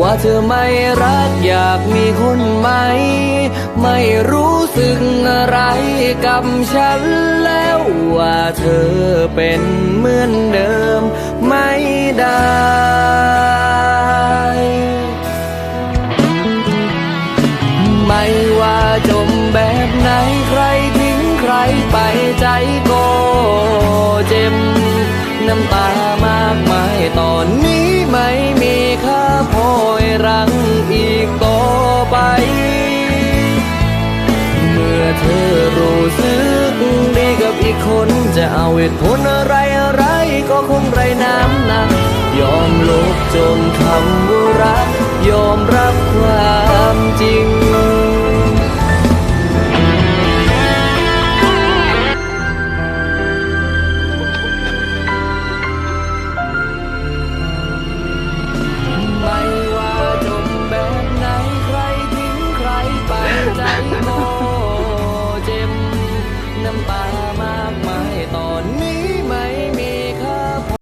ว่าเธอไม่รักอยากมีคนใหม่ไม่รู้สึกอะไรกับฉันแล้วว่าเธอเป็นเหมือนเดิมไม่ได้ไม่ว่าจมแบบไหนใครทิ้งใครไปใจก็เจ็บน้ำตา รังอีกต่อไป เมื่อเธอรู้สึกดีกับอีกคนจะเอาเหตุผลอะไรอะไรก็คงไรน้ำหนักยอมลบจนคำว่ารักยอมรับามากมายตอนนี้